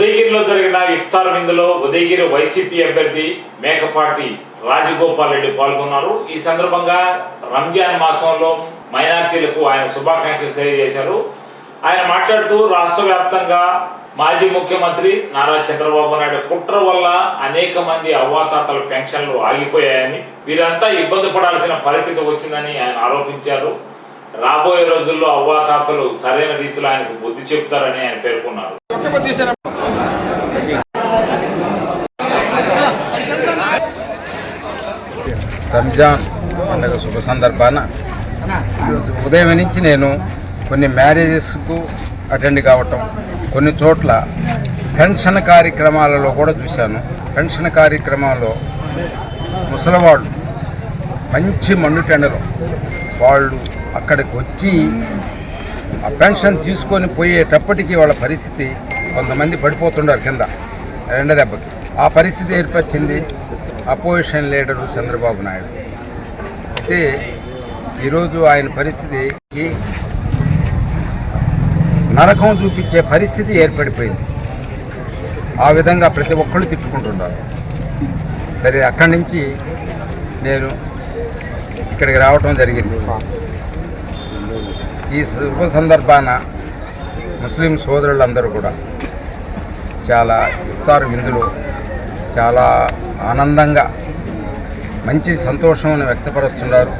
ఉదయగిరిలో జరిగిన ఇఫ్తార్ విందులో ఉదయగిరి వైసీపీ అభ్యర్థి మేకపాటి రాజగోపాల్ రెడ్డి పాల్గొన్నారు. ఈ సందర్భంగా రంజాన్ మాసంలో మైనార్టీలకు ఆయన శుభాకాంక్షలు తెలియజేశారు. ఆయన మాట్లాడుతూ రాష్ట్ర వ్యాప్తంగా మాజీ ముఖ్యమంత్రి నారా చంద్రబాబు నాయుడు కుట్ర వల్ల అనేక మంది అవ్వాతాతల పెన్షన్లు ఆగిపోయాయని వీరంతా ఇబ్బంది పడాల్సిన పరిస్థితి వచ్చిందని ఆయన ఆరోపించారు. రాబోయే రోజుల్లో అవ్వాతాతలు సరైన రీతిలో ఆయనకు బుద్ధి చెప్తారని ఆయన పేర్కొన్నారు. రంజాన్ పండుగ శుభ సందర్భాన ఉదయం నుంచి నేను కొన్ని మ్యారేజెస్కు అటెండ్ కావటం కొన్ని చోట్ల పెన్షన్ కార్యక్రమాలలో కూడా చూశాను. పెన్షన్ కార్యక్రమంలో ముసలివాళ్ళు మంచి మండుటెండలు వాళ్ళు అక్కడికి వచ్చి ఆ పెన్షన్ తీసుకొని పోయేటప్పటికీ వాళ్ళ పరిస్థితి కొంతమంది పడిపోతుండారు కింద ఎండ దెబ్బకి. ఆ పరిస్థితి ఏర్పరిచింది అపోజిషన్ లీడరు చంద్రబాబు నాయుడు. అయితే ఈరోజు ఆయన పరిస్థితికి నరకం చూపించే పరిస్థితి ఏర్పడిపోయింది. ఆ విధంగా ప్రతి ఒక్కళ్ళు తిట్టుకుంటున్నారు. సరే అక్కడి నుంచి నేను ఇక్కడికి రావటం జరిగింది. ఈ శుభ సందర్భాన ముస్లిం సోదరులందరూ కూడా చాలా ఇఫ్తార్ విందులు చాలా ఆనందంగా మంచి సంతోషం వ్యక్తపరుస్తున్నారు.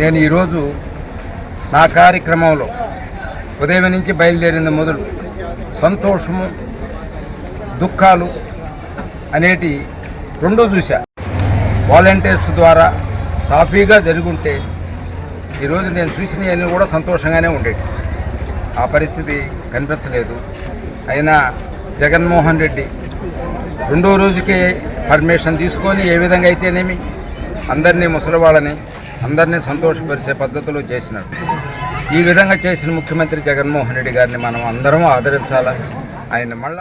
నేను ఈరోజు నా కార్యక్రమంలో ఉదయం నుంచి బయలుదేరింది మొదలు సంతోషము దుఃఖాలు అనేటి రెండూ చూశా. వాలంటీర్స్ ద్వారా సాఫీగా జరుగుంటే ఈరోజు నేను చూసినవన్నీ కూడా సంతోషంగానే ఉండేవి. ఆ పరిస్థితి కనిపించలేదు. అయినా జగన్మోహన్ రెడ్డి రెండో రోజుకే పర్మిషన్ తీసుకొని ఏ విధంగా అయితేనేమి అందరినీ ముసలివాళ్ళని అందరినీ సంతోషపరిచే పద్ధతిలో చేసినాడు. ఈ విధంగా చేసిన ముఖ్యమంత్రి జగన్మోహన్ రెడ్డి గారిని మనం అందరం ఆదరించాలి? ఆయన మళ్ళీ